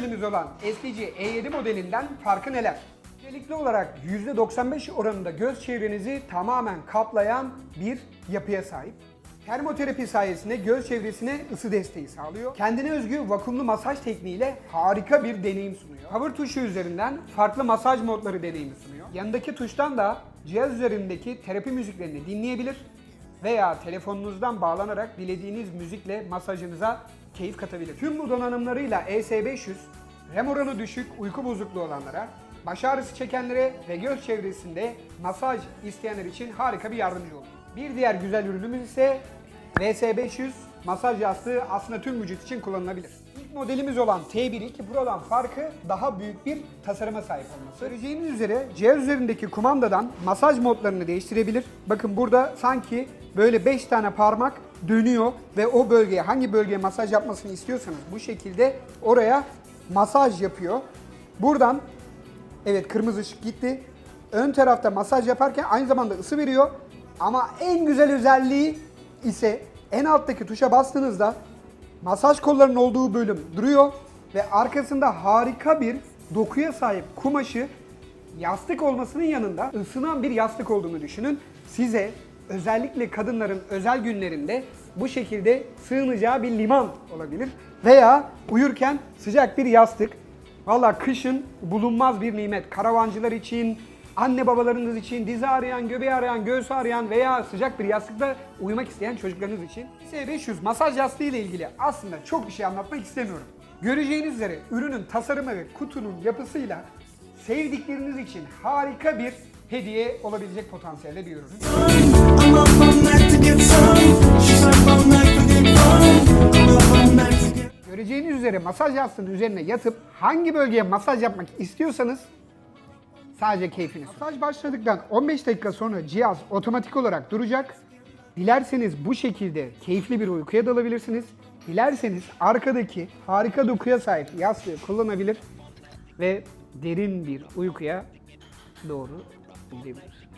modelimiz olan SPG E7 modelinden farkı neler? Öncelikli olarak %95 oranında göz çevrenizi tamamen kaplayan bir yapıya sahip. Termoterapi sayesinde göz çevresine ısı desteği sağlıyor. Kendine özgü vakumlu masaj tekniğiyle harika bir deneyim sunuyor. Power tuşu üzerinden farklı masaj modları deneyimi sunuyor. Yanındaki tuştan da cihaz üzerindeki terapi müziklerini dinleyebilir veya telefonunuzdan bağlanarak dilediğiniz müzikle masajınıza keyif katabilir. Tüm bu donanımlarıyla ES500 REM oranı düşük uyku bozukluğu olanlara, baş ağrısı çekenlere ve göz çevresinde masaj isteyenler için harika bir yardımcı olur. Bir diğer güzel ürünümüz ise VS500 masaj yastığı aslında tüm vücut için kullanılabilir. Modelimiz olan T1 Pro'dan farkı daha büyük bir tasarıma sahip olması. Göreceğiniz üzere cihaz üzerindeki kumandadan masaj modlarını değiştirebilir. Bakın burada sanki böyle 5 tane parmak dönüyor ve o bölgeye hangi bölgeye masaj yapmasını istiyorsanız bu şekilde oraya masaj yapıyor. Buradan evet kırmızı ışık gitti. Ön tarafta masaj yaparken aynı zamanda ısı veriyor. Ama en güzel özelliği ise en alttaki tuşa bastığınızda masaj kollarının olduğu bölüm duruyor ve arkasında harika bir dokuya sahip kumaşı yastık olmasının yanında ısınan bir yastık olduğunu düşünün. Size özellikle kadınların özel günlerinde bu şekilde sığınacağı bir liman olabilir. Veya uyurken sıcak bir yastık. Valla kışın bulunmaz bir nimet. Karavancılar için, anne babalarınız için, dizi arayan, göbeği arayan, göğsü arayan veya sıcak bir yastıkta uyumak isteyen çocuklarınız için. S500 masaj yastığı ile ilgili aslında çok bir şey anlatmak istemiyorum. Göreceğiniz üzere ürünün tasarımı ve kutunun yapısıyla sevdikleriniz için harika bir hediye olabilecek potansiyelde bir ürün. Göreceğiniz üzere masaj yastığının üzerine yatıp hangi bölgeye masaj yapmak istiyorsanız sadece keyfiniz. Masaj başladıktan 15 dakika sonra cihaz otomatik olarak duracak. Dilerseniz bu şekilde keyifli bir uykuya dalabilirsiniz. Dilerseniz arkadaki harika dokuya sahip yastığı kullanabilir ve derin bir uykuya doğru gidebilir.